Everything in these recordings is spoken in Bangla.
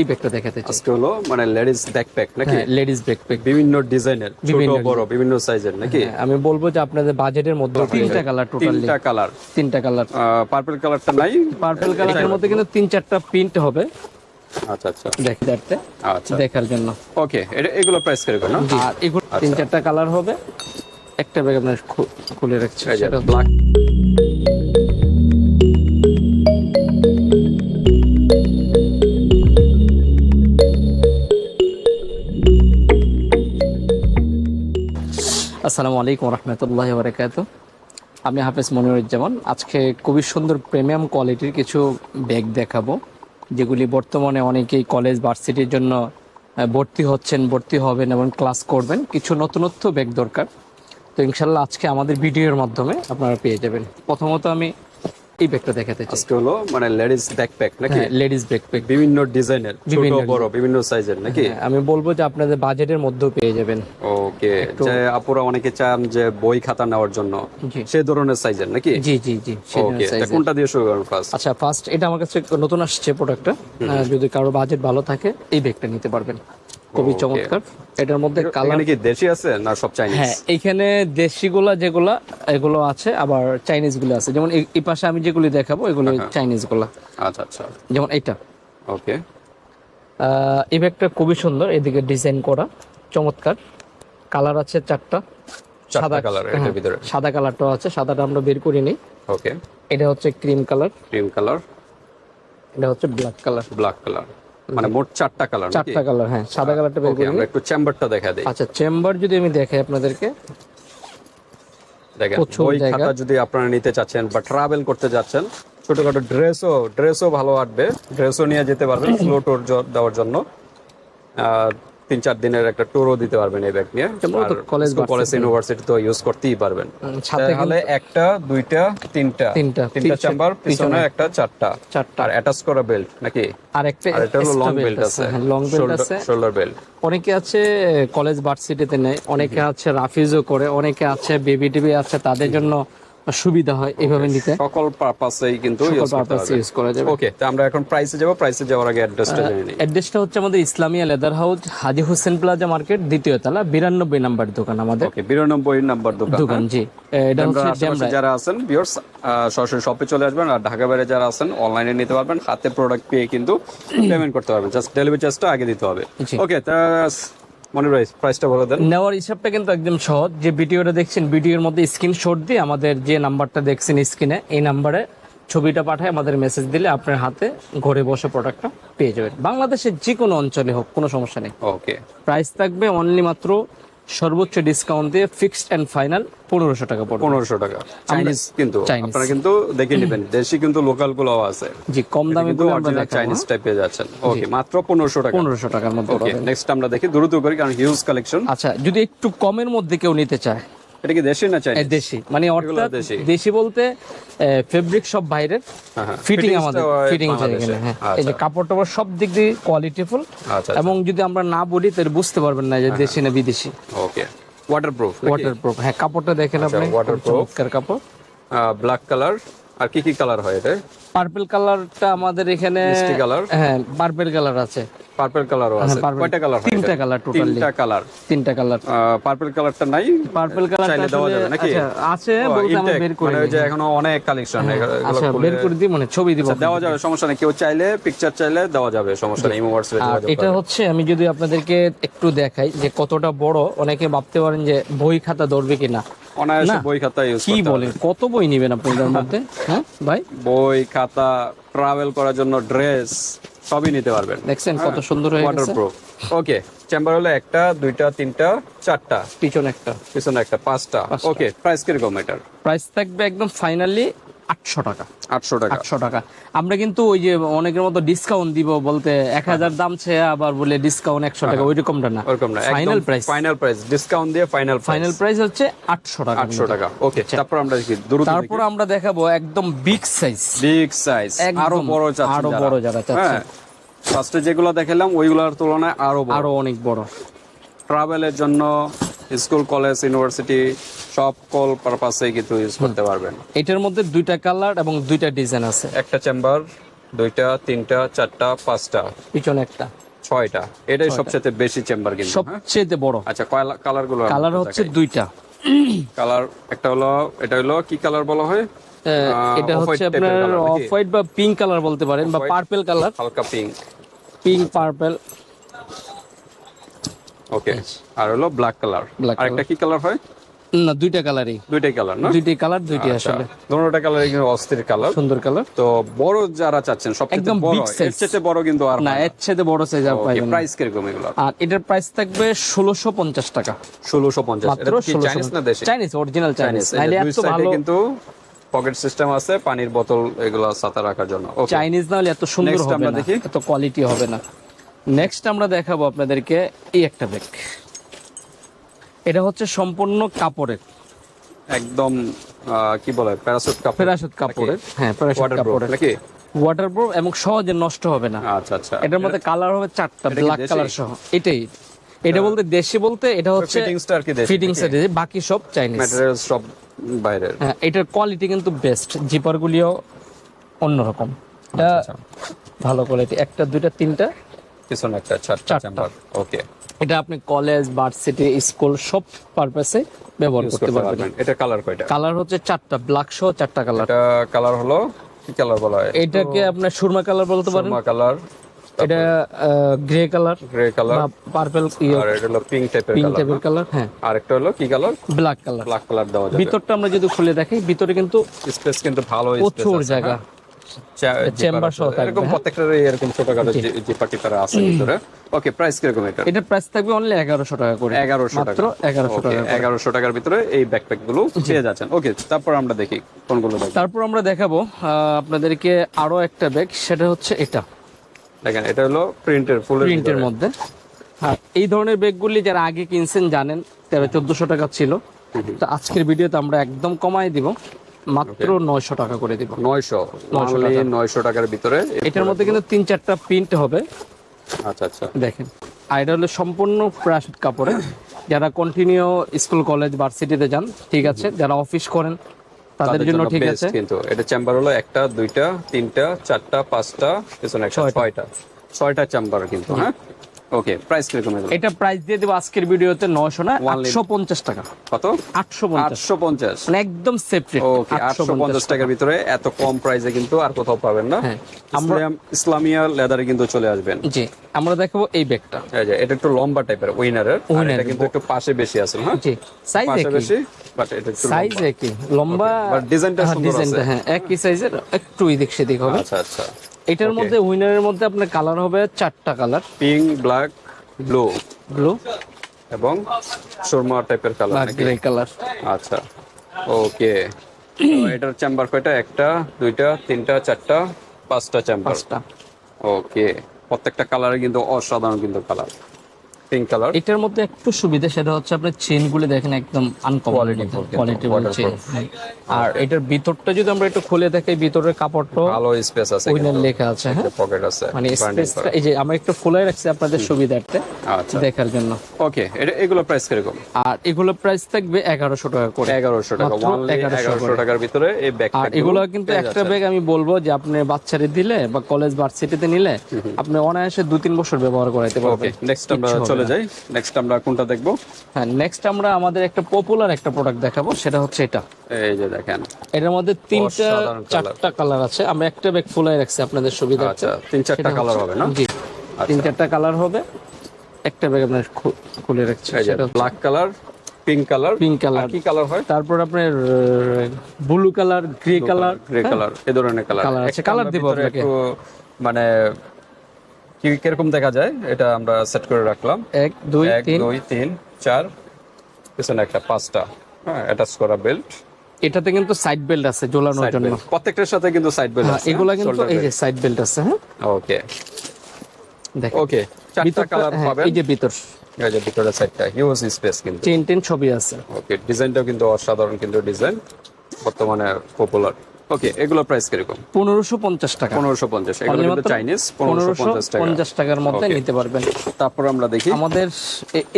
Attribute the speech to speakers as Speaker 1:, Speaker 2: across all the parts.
Speaker 1: এই ব্যাগটা দেখাতে চাই।
Speaker 2: আজকে হলো মানে লেডিস ব্যাকপ্যাক নাকি?
Speaker 1: হ্যাঁ লেডিস ব্যাকপ্যাক
Speaker 2: বিভিন্ন ডিজাইনের ছোট বড় বিভিন্ন সাইজের নাকি?
Speaker 1: আমি বলব যে আপনাদের বাজেটের মধ্যে তিনটা কালার টোটালি
Speaker 2: তিনটা কালার
Speaker 1: তিনটা কালার
Speaker 2: পার্পল কালারটা নাই?
Speaker 1: পার্পল কালারের মধ্যে কিন্তু তিন চারটা প্রিন্ট হবে।
Speaker 2: আচ্ছা আচ্ছা।
Speaker 1: দেখতে দেখতে
Speaker 2: আচ্ছা।
Speaker 1: দেখার জন্য।
Speaker 2: ওকে এটা এগুলো প্রাইস কীরকম না?
Speaker 1: আর এগুলো তিন চারটা কালার হবে। একটা ব্যাগ আপনার খুলে রাখছি সেটা
Speaker 2: ব্ল্যাক
Speaker 1: আসসালামু আলাইকুম রহমতুল্লাহ বরকাত। আমি হাফেজ মনিরুজ্জামান। আজকে খুবই সুন্দর প্রিমিয়াম কোয়ালিটির কিছু ব্যাগ দেখাবো, যেগুলি বর্তমানে অনেকেই কলেজ ভার্সিটির জন্য ভর্তি হচ্ছেন, ভর্তি হবেন এবং ক্লাস করবেন। কিছু নতুনত্ব ব্যাগ দরকার। তো ইনশাল্লাহ আজকে আমাদের ভিডিওর মাধ্যমে আপনারা পেয়ে যাবেন। প্রথমত আমি এই ব্যাগটা দেখাতে চাই।
Speaker 2: আজকে হলো মানে লেডিস ব্যাকপ্যাক নাকি?
Speaker 1: হ্যাঁ লেডিস ব্যাকপ্যাক
Speaker 2: বিভিন্ন ডিজাইনের ছোট বড় বিভিন্ন সাইজের নাকি?
Speaker 1: আমি বলব যে আপনাদের বাজেটের মধ্যেও পেয়ে যাবেন।
Speaker 2: ওকে যে আপুরা অনেকে চান যে বই খাতা নেওয়ার জন্য সেই ধরনের সাইজের নাকি?
Speaker 1: জি জি জি
Speaker 2: ওকে কোনটা দিয়ে শুরু করেন ফার্স্ট
Speaker 1: আচ্ছা ফার্স্ট এটা আমার কাছে নতুন আসছে প্রোডাক্টটা যদি কারও বাজেট ভালো থাকে এই ব্যাগটা নিতে পারবেন। খুবই চমৎকার। এটার মধ্যে কালার
Speaker 2: এখানে কি দেশি আছে না সব চাইনিজ
Speaker 1: হ্যাঁ এইখানে দেশিগুলা যেগুলা এগুলো আছে আবার চাইনিজগুলো আছে। যেমন এই- পাশে আমি যেগুলি দেখাবো এগুলো চাইনিজগুলা
Speaker 2: আচ্ছা আচ্ছা।
Speaker 1: যেমন এটা
Speaker 2: ওকে
Speaker 1: এই ব্যাগটা খুবই সুন্দর এদিকে ডিজাইন করা চমৎকার। কালার আছে চারটা।
Speaker 2: সাদা কালার এটার
Speaker 1: হ্যাঁ,
Speaker 2: ভিতরে।
Speaker 1: সাদা কালারটাও আছে সাদাটা আমরা বের করি নিই।
Speaker 2: ওকে
Speaker 1: এটা হচ্ছে ক্রিম কালার।
Speaker 2: ক্রিম কালার
Speaker 1: এটা হচ্ছে ব্ল্যাক কালার
Speaker 2: ব্ল্যাক কালার মানে মোট চারটা কালার
Speaker 1: চারটা কালার হ্যাঁ সাদা কালারটা বের করি।
Speaker 2: আমরা একটু চেম্বারটা দেখা দেই।
Speaker 1: আচ্ছা চেম্বার যদি আমি দেখাই আপনাদেরকে।
Speaker 2: দেখেন
Speaker 1: ওই
Speaker 2: খাতা যদি আপনারা নিতে চাচ্ছেন বা ট্রাভেল করতে যাচ্ছেন ছোটখাটো ড্রেসও ড্রেসও ভালো আটবে ড্রেসও নিয়ে যেতে পারবেন ট্যুর দেওয়ার জন্য। আর তিন চার দিনের একটা ট্যুরও দিতে পারবেন এই ব্যাগ নিয়ে।
Speaker 1: কলেজ
Speaker 2: কলেজ ইউনিভার্সিটি তো ইউজ করতেই পারবেন। তাহলে একটা দুইটা তিনটা।
Speaker 1: তিনটা,
Speaker 2: তিনটা চেম্বার পিছনে একটা চারটা।
Speaker 1: চারটা।
Speaker 2: আর অ্যাটাচ করা বেল্ট নাকি?
Speaker 1: আর একটা
Speaker 2: আর এটা হলো লং বেল্ট আছে।
Speaker 1: লং বেল্ট আছে।
Speaker 2: শোল্ডার বেল্ট
Speaker 1: অনেকে আছে কলেজ ভার্সিটিতে নেয় অনেকে আছে রাফিজও করে অনেকে আছে বেবি টিবি আছে তাদের জন্য সুবিধা হয় এইভাবে নিতে।
Speaker 2: সকল পারপাসেই কিন্তু ইউজ
Speaker 1: করা যাবে।
Speaker 2: ওকে তো আমরা এখন প্রাইসে যাব প্রাইসে যাওয়ার আগে অ্যাড্রেসটা জেনে নিই।
Speaker 1: অ্যাড্রেসটা হচ্ছে আমাদের Islamia leather house Haji Hossain plaza market দ্বিতীয় তলা বিরানব্বই নাম্বার দোকান আমাদের।
Speaker 2: ওকে বিরানব্বই নাম্বার দোকান
Speaker 1: দোকান জি। এটা হচ্ছে
Speaker 2: যারা আছেন ভিউয়ার্স সরাসরি শপে চলে আসবেন আর ঢাকা বাইরে যারা আছেন অনলাইনে নিতে পারবেন। হাতে প্রোডাক্ট পেয়ে কিন্তু পেমেন্ট করতে পারবেন। জাস্ট ডেলিভারি চার্জটা আগে দিতে হবে। ওকে তা মনে রাইস প্রাইসটা বলে দেন।
Speaker 1: নেওয়ার হিসাবটা কিন্তু একদম সহজ। যে ভিডিওটা দেখছেন ভিডিওর মধ্যে স্ক্রিনশট দিয়ে আমাদের যে নাম্বারটা দেখছেন স্ক্রিনে এই নাম্বারে ছবিটা পাঠায় আমাদের মেসেজ দিলে আপনার হাতে ঘরে বসে প্রোডাক্টটা পেয়ে যাবেন। বাংলাদেশের যে কোনো অঞ্চলে হোক কোনো সমস্যা নেই।
Speaker 2: ওকে
Speaker 1: প্রাইস থাকবে অনলি মাত্র সর্বোচ্চ ডিসকাউন্ট দিয়ে ফিক্সড এন্ড ফাইনাল পনেরোশো টাকা পড়বে।
Speaker 2: পনেরোশো টাকা। চাইনিজ কিন্তু। আপনারা কিন্তু দেখে নেবেন। দেশি কিন্তু লোকালগুলো আছে।
Speaker 1: জি কম দামে
Speaker 2: চাইনিজ টাইপে যাচ্ছেন। ওকে মাত্র পনেরোশো টাকা।
Speaker 1: পনেরোশো টাকার মধ্যে
Speaker 2: নেক্সট আমরা দেখি দ্রুত করি কারণ হিউজ কালেকশন
Speaker 1: আচ্ছা যদি একটু কমের মধ্যে কেউ নিতে চায়
Speaker 2: এটা কি দেশি না
Speaker 1: দেশি। মানে অর্থাৎ
Speaker 2: দেশি।
Speaker 1: বলতে ফেব্রিক সব বাইরের
Speaker 2: হ্যাঁ, হ্যাঁ।
Speaker 1: ফিটিং আমাদের ফিটিং হ্যাঁ এই যে
Speaker 2: আচ্ছা।
Speaker 1: কাপড় টাপড় সব দিক দিয়ে কোয়ালিটিফুল
Speaker 2: আচ্ছা
Speaker 1: এবং যদি আমরা না বলি তাহলে বুঝতে পারবেন না যে
Speaker 2: হ্যাঁ,
Speaker 1: দেশি না বিদেশি।
Speaker 2: ওকে ওয়াটারপ্রুফ
Speaker 1: ওয়াটারপ্রুফ হ্যাঁ কাপড়টা দেখেন
Speaker 2: আচ্ছা,
Speaker 1: আপনি ওয়াটারপ্রুফ। কাপড়।
Speaker 2: ব্ল্যাক কালার আর কি কি কালার হয় এটা?
Speaker 1: পার্পল কালারটা আমাদের এখানে
Speaker 2: মিষ্টি কালার
Speaker 1: হ্যাঁ পার্পল কালার আছে।
Speaker 2: পার্পল কালারও আছে। কয়টা কালার হয়
Speaker 1: তিনটা কালার টোটালি
Speaker 2: তিনটা কালার
Speaker 1: তিনটা কালার
Speaker 2: পার্পল কালারটা নাই?
Speaker 1: পার্পল কালারটা
Speaker 2: চাইলে দেওয়া যাবে নাকি?
Speaker 1: আছে বলতে আমরা বের করে
Speaker 2: মানে যে এখনও অনেক কালেকশন
Speaker 1: আচ্ছা বের করে দিই মানে ছবি দিব
Speaker 2: দেওয়া যাবে সমস্যা নেই। কেউ চাইলে পিকচার চাইলে দেওয়া যাবে সমস্যা নেই ইমো হোয়াটসঅ্যাপে
Speaker 1: আর এটা হচ্ছে আমি যদি আপনাদেরকে একটু দেখাই যে কতটা বড় অনেকে ভাবতে পারেন যে বই খাতা ধরবে কিনা।
Speaker 2: অনায়াসে বই খাতা ইউজ
Speaker 1: কি বলেন? কত বই নেবেন আপনাদের মধ্যে? হ্যাঁ ভাই?
Speaker 2: বই খাতা ট্রাভেল করার জন্য ড্রেস সবই নিতে পারবেন।
Speaker 1: দেখছেন কত সুন্দর হয়ে গেছে?
Speaker 2: ওকে চেম্বার হলো একটা দুইটা তিনটা চারটা।
Speaker 1: পিছনে একটা।
Speaker 2: পিছনে একটা পাঁচটা। ওকে প্রাইস কীরকম এটার?
Speaker 1: প্রাইস থাকবে একদম ফাইনালি আটশো টাকা।
Speaker 2: আটশো টাকা।
Speaker 1: আটশো টাকা। আমরা কিন্তু ওই যে অনেকের মতো ডিসকাউন্ট দিব বলতে এক হাজার দাম চেয়ে আবার বলে ডিসকাউন্ট একশো টাকা ওই রকমটা না final price
Speaker 2: final price discount দিয়ে ফাইনাল
Speaker 1: ফাইনাল প্রাইস হচ্ছে আটশো টাকা
Speaker 2: আটশো টাকা। ওকে তারপর আমরা দেখি
Speaker 1: তারপর আমরা দেখাবো একদম বিগ সাইজ
Speaker 2: বিগ সাইজ আরও বড় আরও।
Speaker 1: বড় যারা চাচ্ছেন।
Speaker 2: হ্যাঁ ফার্স্টে যেগুলো দেখালাম ওইগুলোর তুলনায় আরও
Speaker 1: আরও অনেক বড়।
Speaker 2: ট্রাভেলের জন্য স্কুল কলেজ ইউনিভার্সিটি সব কল পারপাসে কিন্তু ইউজ করতে পারবেন।
Speaker 1: এটার মধ্যে দুইটা কালার এবং দুইটা ডিজাইন আছে।
Speaker 2: একটা চেম্বার দুইটা তিনটা চারটা পাঁচটা
Speaker 1: পিছনে একটা।
Speaker 2: ছয়টা। এটাই সবচেয়ে বেশি চেম্বার কিন্তু হ্যাঁ?
Speaker 1: সবচেয়ে বড়।
Speaker 2: আচ্ছা কালারগুলো
Speaker 1: কালার হচ্ছে দুইটা।
Speaker 2: কালার একটা হলো এটা হলো কি কালার বলা হয়?
Speaker 1: এটা হচ্ছে আপনার অফ হোয়াইট বা পিঙ্ক কালার বলতে পারেন বা পার্পল কালার
Speaker 2: হালকা পিঙ্ক
Speaker 1: পিঙ্ক পার্পল
Speaker 2: ওকে আর হলো ব্ল্যাক কালার
Speaker 1: Black
Speaker 2: আর একটা কি কালার হয়?
Speaker 1: না দুইটা কালারই
Speaker 2: দুইটাই কালার না?
Speaker 1: দুইটাই কালার দুইটাই আসলে।
Speaker 2: দুটোটা কালার কিন্তু অস্থির কালার
Speaker 1: সুন্দর কালার
Speaker 2: তো বড় যারা চাচ্ছেন সবচেয়ে
Speaker 1: একদম
Speaker 2: বড় এর চেয়ে বড় কিন্তু আর
Speaker 1: না এর সাথে বড় সাইজ আর না।
Speaker 2: প্রাইস কীরকম এগুলো?
Speaker 1: আর এটার প্রাইস থাকবে ষোলোশো পঞ্চাশ টাকা।
Speaker 2: ষোলোশো পঞ্চাশ।
Speaker 1: মাত্র
Speaker 2: এটা কি চাইনিজ না দেশি?
Speaker 1: চাইনিজ অরিজিনাল চাইনিজ
Speaker 2: চাইনিজ
Speaker 1: এত ভালো
Speaker 2: কিন্তু পকেট সিস্টেম আছে পানির বোতল এগুলো সাথে রাখার জন্য। ওকে
Speaker 1: চাইনিজ না হলে এত সুন্দর হবে না
Speaker 2: দেখি।
Speaker 1: এত কোয়ালিটি হবে না। নেক্সট আমরা দেখাবো আপনাদেরকে এই একটা ব্যাগ এটা হচ্ছে সম্পূর্ণ কাপড়ের।
Speaker 2: একদম কি বলে প্যারাসুট কাপড়?
Speaker 1: প্যারাসুট কাপড়ের হ্যাঁ
Speaker 2: ওয়াটারপ্রুফ
Speaker 1: কাপড়ের।
Speaker 2: নাকি?
Speaker 1: ওয়াটারপ্রুফ এবং সহজে নষ্ট হবে না।
Speaker 2: আচ্ছা আচ্ছা।
Speaker 1: এটার মধ্যে কালার হবে চারটা ব্ল্যাক কালার সহ। এটাই। এটা বলতে দেশি বলতে এটা হচ্ছে
Speaker 2: ফিটিংসটা আর কি দেশি
Speaker 1: ফিটিং সেট বাকি সব চাইনিজ
Speaker 2: ম্যাটেরিয়ালস সব বাইরের।
Speaker 1: হ্যাঁ এটার কোয়ালিটি কিন্তু বেস্ট জিপার গুলিও অন্যরকম। এটা
Speaker 2: আচ্ছা,
Speaker 1: ভালো কোয়ালিটি একটা দুইটা তিনটা।
Speaker 2: পিছনে একটা চারটা। চেম্বার ওকে
Speaker 1: এটা আপনি কলেজ ভার্সিটি স্কুল সব পারপাসে ব্যবহার করতে পারবেন।
Speaker 2: এটা কালার কয়টা?
Speaker 1: কালার হচ্ছে চারটা ব্ল্যাক সহ চারটা কালার
Speaker 2: এটা কালার হলো কি কালার বলা হয়?
Speaker 1: এটাকে আপনার সুরমা কালার বলতে পারেন।
Speaker 2: সুরমা কালার
Speaker 1: এটা grey colour
Speaker 2: grey colour
Speaker 1: purple
Speaker 2: আর এটা হলো পিঙ্ক টাইপের
Speaker 1: পিঙ্ক
Speaker 2: কালার
Speaker 1: টাইপের কালার হ্যাঁ।
Speaker 2: আর একটা হলো কি colour
Speaker 1: black colour
Speaker 2: black colour দেওয়া যাবে।
Speaker 1: ভিতরটা আমরা যদি খুলে দেখি ভিতরে কিন্তু
Speaker 2: স্পেস কিন্তু ভালো
Speaker 1: প্রচুর জায়গা। চেম্বার সহ থাকবে,
Speaker 2: এরকম
Speaker 1: হ্যাঁ।
Speaker 2: এরকম ছোটখাটো জিপা টিপারা আছে ভিতরে। ওকে প্রাইস কীরকম এটা
Speaker 1: এটার প্রাইস থাকবে অনলি এগারোশো টাকা করে।
Speaker 2: টাকা।
Speaker 1: মাত্র টাকা
Speaker 2: টাকার ভিতরে এই ব্যাকপ্যাকগুলো পেয়ে যাচ্ছেন। ওকে তারপর আমরা দেখি কোনগুলো
Speaker 1: তারপর আমরা দেখাবো আহ, আপনাদেরকে আরও একটা ব্যাগ সেটা হচ্ছে এটা।
Speaker 2: দেখেন এটা হলো প্রিন্টের ফুল
Speaker 1: প্রিন্টের মধ্যে। হ্যাঁ এই ধরনের ব্যাগগুলি যারা আগে কিনছেন জানেন তেরো চোদ্দশো টাকা ছিল। তো আজকের ভিডিওতে আমরা একদম কমাই দিব। মাত্র নয়শো টাকা করে দিব।
Speaker 2: নয়শো? নয়শো টাকার ভিতরে
Speaker 1: এটার মধ্যে কিন্তু তিন চারটা প্রিন্ট হবে।
Speaker 2: আচ্ছা আচ্ছা।
Speaker 1: দেখেন আর এটা হলো সম্পূর্ণ প্রাশিত কাপড়ে। যারা কন্টিনিউ স্কুল কলেজ ভার্সিটিতে যান ঠিক আছে যারা অফিস করেন তাদের জন্য ঠিক আছে।
Speaker 2: কিন্তু। এটা চেম্বার হলো একটা দুইটা তিনটা চারটা পাঁচটা পিছনে ছয়টা। ছয়টা। চেম্বার কিন্তু হ্যাঁ? ওকে প্রাইস কীরকম
Speaker 1: এটা প্রাইস দিয়ে দেবো আজকের ভিডিওতে নয়শো না
Speaker 2: One
Speaker 1: আটশো পঞ্চাশ টাকা।
Speaker 2: কত?
Speaker 1: আটশো পঞ্চাশ।
Speaker 2: আটশো পঞ্চাশ।
Speaker 1: মানে একদম সেফ রেট
Speaker 2: ওকে আটশো পঞ্চাশ টাকার ভিতরে এত কম প্রাইসে কিন্তু আর কোথাও পাবেন না।
Speaker 1: হ্যাঁ,
Speaker 2: ইসলাম ইসলামিয়া লেদারে কিন্তু চলে আসবেন।
Speaker 1: জি আমরা দেখাবো এই ব্যাগটা
Speaker 2: এই যে এটা একটু লম্বা টাইপের উইনারের আর এটা কিন্তু একটু পাশে বেশি আছে হ্যাঁ?
Speaker 1: জি সাইজ একই।
Speaker 2: বেশি বাট এটা একটু
Speaker 1: সাইজ একই লম্বা
Speaker 2: But design টা
Speaker 1: হ্যাঁ,
Speaker 2: সুন্দর আছে।
Speaker 1: হ্যাঁ একই সাইজের একটু এদিক সেদিক হবে।
Speaker 2: আচ্ছা আচ্ছা।
Speaker 1: এটার মধ্যে উইনারের মধ্যে আপনার কালার হবে চারটা colour
Speaker 2: pink black blue
Speaker 1: blue
Speaker 2: এবং সুরমা টাইপের কালার
Speaker 1: গ্রে কালার
Speaker 2: আচ্ছা ওকে এটার চেম্বার কয়টা? একটা দুইটা তিনটা চারটা পাঁচটা চেম্বার
Speaker 1: পাঁচটা।
Speaker 2: ওকে প্রত্যেকটা কালারে কিন্তু অসাধারণ কিন্তু কালার পিঙ্ক কালার
Speaker 1: এটার মধ্যে একটু সুবিধা সেটা হচ্ছে আপনার চেনগুলো দেখেন একদম আনকমন কোয়ালিটি আর এটার ভিতরটা যদি আমরা একটু খুলে দেখি ভিতরের কাপড়টা
Speaker 2: ভালো স্পেস আছে
Speaker 1: উইনার লেখা আছে হ্যাঁ?
Speaker 2: পকেট আছে
Speaker 1: মানে স্পেসটা এই যে আমরা একটু ফুলাই রাখছি আপনাদের সুবিধার্থে
Speaker 2: আচ্ছা।
Speaker 1: দেখার জন্য।
Speaker 2: ওকে এটা এগুলো প্রাইস কীরকম?
Speaker 1: আর এগুলো প্রাইস থাকবে এগারোশো টাকা করে।
Speaker 2: এগারোশো টাকা
Speaker 1: মাত্র 1100
Speaker 2: টাকার ভিতরে এই ব্যাগ
Speaker 1: আর এগুলো কিন্তু একটা ব্যাগ আমি বলব যে আপনি বাচ্চারে দিলে বা কলেজ ভার্সিটিতে নিলে আপনি অনায়াসে দু তিন বছর ব্যবহার করাইতে পারবেন।
Speaker 2: নেক্সট আমরা চলে যাই। নেক্সট আমরা কোনটা দেখব?
Speaker 1: হ্যাঁ নেক্সট আমরা আমাদের একটা পপুলার একটা প্রোডাক্ট দেখাবো সেটা হচ্ছে এটা।
Speaker 2: এই যে দেখেন।
Speaker 1: এটার মধ্যে তিনটা চারটা কালার আছে। আমরা একটা ব্যাগ ফুলাই রাখছি আপনাদের সুবিধা
Speaker 2: আচ্ছা তিন চারটা কালার হবে না?
Speaker 1: জি তিন চারটা কালার হবে। একটা ব্যাগ আপনার খুলে রাখছি। সেটা
Speaker 2: black colour pink colour
Speaker 1: pink colour
Speaker 2: কি কালার হয়?
Speaker 1: তারপর আপনার blue colour grey colour
Speaker 2: grey colour এই ধরনের কালার
Speaker 1: Colour আছে, colour দিব আপনাকে।
Speaker 2: একটু মানে কি কীরকম দেখা যায়? এটা আমরা সেট করে রাখলাম।
Speaker 1: এক দুই
Speaker 2: এক দুই তিন চার পিছনে একটা পাঁচটা হ্যাঁ অ্যাটাচ করা বেল্ট
Speaker 1: এটাতে কিন্তু সাইড বেল্ট আছে ঝোলানোর জন্য।
Speaker 2: প্রত্যেকটার সাথে কিন্তু সাইড বেল্ট
Speaker 1: হ্যাঁ,
Speaker 2: আছে
Speaker 1: এগুলা কিন্তু এই যে সাইড বেল্ট আছে হ্যাঁ?
Speaker 2: ওকে
Speaker 1: দেখেন।
Speaker 2: ওকে চারটা কালার
Speaker 1: হ্যাঁ,
Speaker 2: পাবেন।
Speaker 1: এই যে ভিতর।
Speaker 2: এই যে ভিতরের সাইডটা হিউজ স্পেস কিন্তু।
Speaker 1: চেন টেন ছবি আছে।
Speaker 2: ওকে ডিজাইনটাও কিন্তু অসাধারণ কিন্তু ডিজাইন বর্তমানে পপুলার ওকে এগুলো প্রাইস কীরকম?
Speaker 1: পনেরোশো পঞ্চাশ টাকা।
Speaker 2: পনেরোশো পঞ্চাশ এগুলো কিন্তু চাইনিজ পনেরোশো পঞ্চাশ টাকা।
Speaker 1: পঞ্চাশ টাকার মধ্যে নিতে পারবেন।
Speaker 2: তারপর আমরা দেখি।
Speaker 1: আমাদের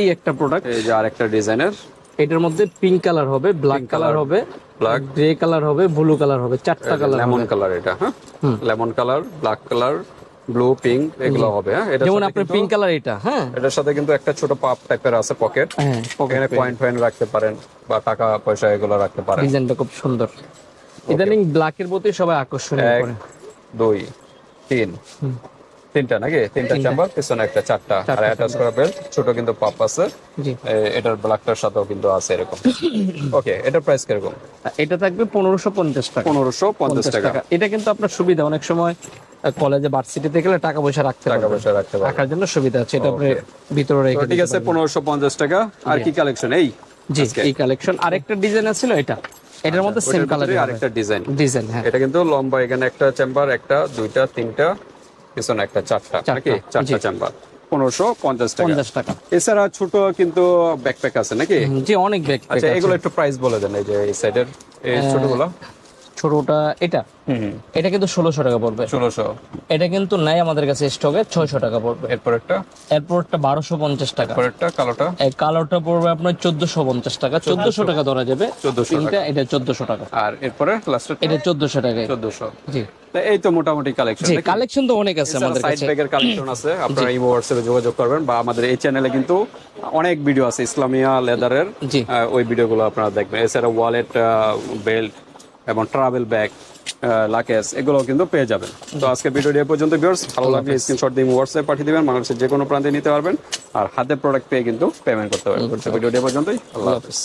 Speaker 1: এই একটা প্রোডাক্ট
Speaker 2: এই যে আরেকটা ডিজাইনের
Speaker 1: এটার মধ্যে পিঙ্ক কালার হবে ব্ল্যাক কালার হবে
Speaker 2: ব্ল্যাক
Speaker 1: গ্রে কালার হবে ব্লু কালার হবে চারটা কালার
Speaker 2: লেমন কালার এটা হ্যাঁ? Lemon colour black colour blue pink এগুলো হবে হ্যাঁ? এটার
Speaker 1: যেমন
Speaker 2: সাথে
Speaker 1: আপনার পিঙ্ক কালার এটা হ্যাঁ?
Speaker 2: এটার সাথে কিন্তু একটা ছোট পাপ টাইপের আছে পকেট
Speaker 1: হ্যাঁ
Speaker 2: এখানে পয়েন্ট ফয়েন্ট রাখতে পারেন বা টাকা পয়সা এগুলো রাখতে পারেন।
Speaker 1: ডিজাইনটা খুব সুন্দর। ইদানিং ব্ল্যাকের প্রতি সবাই আকর্ষণীয়
Speaker 2: এক
Speaker 1: করে।
Speaker 2: দুই তিন। তিনটা নাকি? তিনটা চেম্বার পিছনে একটা চারটা। আর অ্যাটাচ করা বেল্ট ছোট কিন্তু পাপ আছে। এটার ব্ল্যাকটার সাথেও কিন্তু আছে এরকম। ওকে এটার প্রাইস কীরকম?
Speaker 1: এটা থাকবে পনেরোশো পঞ্চাশ টাকা।
Speaker 2: পনেরোশো পঞ্চাশ টাকা।
Speaker 1: টাকা। এটা কিন্তু আপনার সুবিধা। অনেক সময় কলেজে ভার্সিটিতে গেলে টাকা পয়সা রাখতে
Speaker 2: টাকা পয়সা রাখতে
Speaker 1: রাখার জন্য সুবিধা আছে। এটা আপনি ভিতরে রেখে
Speaker 2: ঠিক আছে পনেরোশো পঞ্চাশ টাকা। আর কি কালেকশন এই?
Speaker 1: জি এই কালেকশন আরেকটা ডিজাইন আছে এটা? এটার মধ্যে সেম কালার
Speaker 2: আরেকটা ডিজাইন
Speaker 1: ডিজাইন হ্যাঁ।
Speaker 2: এটা কিন্তু লম্বা এখানে একটা চেম্বার একটা দুইটা তিনটা পিছনে একটা চারটা নাকি? চারটা চেম্বার পনেরোশো পঞ্চাশ টাকা।
Speaker 1: পঞ্চাশ টাকা।
Speaker 2: এছাড়া ছোট কিন্তু ব্যাকপ্যাক আছে নাকি?
Speaker 1: জি অনেক ব্যাগ
Speaker 2: আচ্ছা এগুলো একটু প্রাইস বলে দেন এই যে এই সাইডের এই ছোটগুলো।
Speaker 1: ছোটটা এটা? এটা কিন্তু ষোলোশো টাকা পড়বে।
Speaker 2: ষোলোশো।
Speaker 1: এটা কিন্তু নাই আমাদের কাছে স্টকে ছয়শো টাকা পড়বে।
Speaker 2: এরপর একটা
Speaker 1: এরপরটা বারোশো পঞ্চাশ টাকা।
Speaker 2: পরেরটা কালোটা?
Speaker 1: এই কালোটা পড়বে আপনার চোদ্দশো পঞ্চাশ টাকা। চোদ্দশো। টাকা ধরা যাবে।
Speaker 2: 1400
Speaker 1: তিনটা এটা চোদ্দশো টাকা।
Speaker 2: আর এরপরে লাস্টের
Speaker 1: এটা চোদ্দশো টাকায়
Speaker 2: চোদ্দশো।
Speaker 1: জি।
Speaker 2: এই তো মোটামুটি কালেকশন
Speaker 1: কালেকশন তো অনেক আছে আমাদের
Speaker 2: সাইড ব্যাগের কালেকশন আছে। আপনারা ইমো হোয়াটসঅ্যাপে যোগাযোগ করবেন বা আমাদের এই চ্যানেলে কিন্তু অনেক ভিডিও আছে ইসলামিয়া লেদারের ওই ভিডিওগুলো আপনারা দেখবেন। এছাড়া ওয়ালেট বেল্ট এবং ট্রাভেল ব্যাগ লাকেজ এগুলো কিন্তু পেয়ে যাবেন। তো আজকে ভিডিওটি এ পর্যন্ত ভিউয়ার্স ভালো লাগলে স্ক্রিনশট দিয়ে হোয়াটসঅ্যাপ পাঠিয়ে দেবেন বাংলাদেশের যে কোনো প্রান্তে নিতে পারবেন। আর হাতে প্রোডাক্ট পেয়ে কিন্তু পেমেন্ট করতে পারবেন। ভিডিও ভিডিওটি এ পর্যন্তই আল্লাহ হাফেজ।